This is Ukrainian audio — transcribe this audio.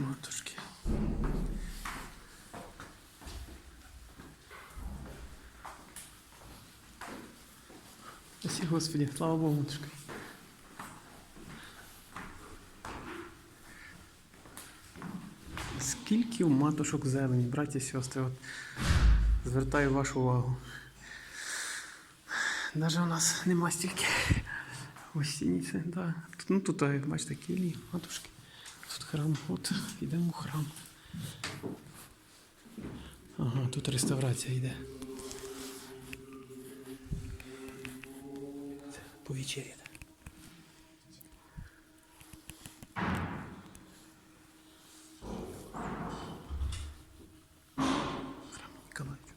Матушки. Спасибо, Господи, слава Богу, матушка. Скільки у матушок зелені, браті і сестри, от звертаю вашу увагу. Навіть у нас нема стільки гостиниці, да. Ну тут, бачите, кілі, матушки. Тут храм, от йдемо в храм. Ага, тут реставрація йде. Повечеря. Николай.